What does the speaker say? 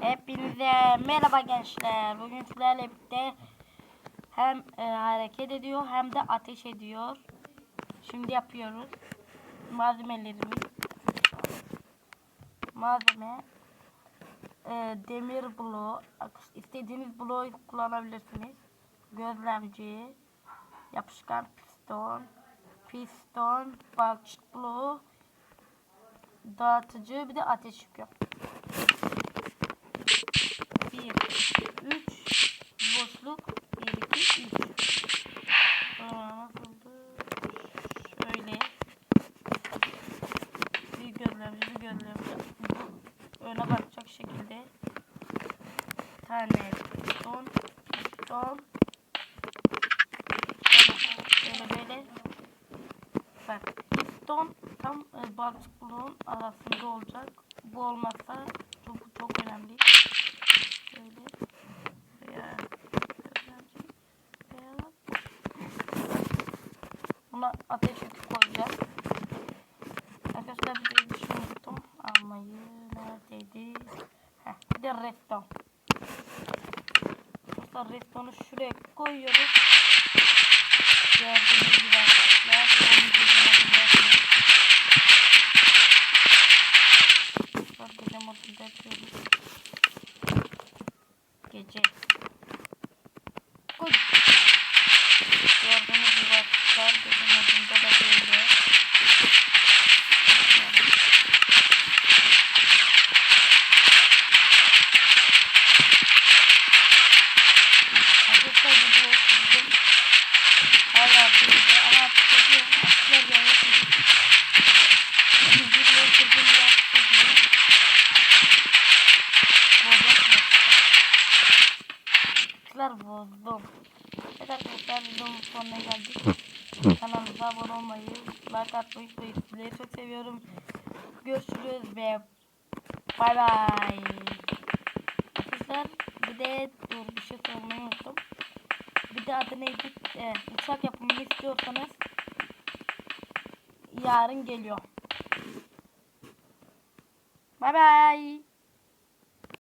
Hepinize merhaba gençler. Bugün sizlerle birlikte hem e, hareket ediyor hem de ateş ediyor. Şimdi yapıyoruz. Malzemelerimiz. Malzeme e, demir bloğu. istediğiniz bloğu kullanabilirsiniz. Gözlemci, yapışkan piston, piston, balçık bloğu, dağıtıcı bir de ateş yükü. 1, 3, boşluk, 1, 2, 3. Aa, nasıldı? Şöyle. Bir gözlemci. Bu öne bakacak şekilde. Tane piston, piston. Böyle böyle. Bak tam e, balçık bloğun arasında olacak. Bu olmazsa çok çok önemli. Şöyle veya buna ateş yükü koyacağız. Arkadaşlar bir de unuttum almayı. Neredeydi? Heh, bir de redstone. Arkadaşlar redstone'u şuraya koyuyoruz. Gördüğünüz gibi arkadaşlar. Modunda yapıyoruz. Gece. Koy. Gördüğünüz gibi arkadaşlar gece modunda Arkadaşlar bozdum. Evet arkadaşlar videomun sonuna geldik. Kanalımıza abone olmayı, like atmayı unutmayın. Sizleri çok seviyorum. Görüşürüz ve bay bay. Arkadaşlar bir de dur bir şey sormayı unuttum. Bir de adı neydi? Ee, uçak yapımını istiyorsanız yarın geliyor. Bay bay.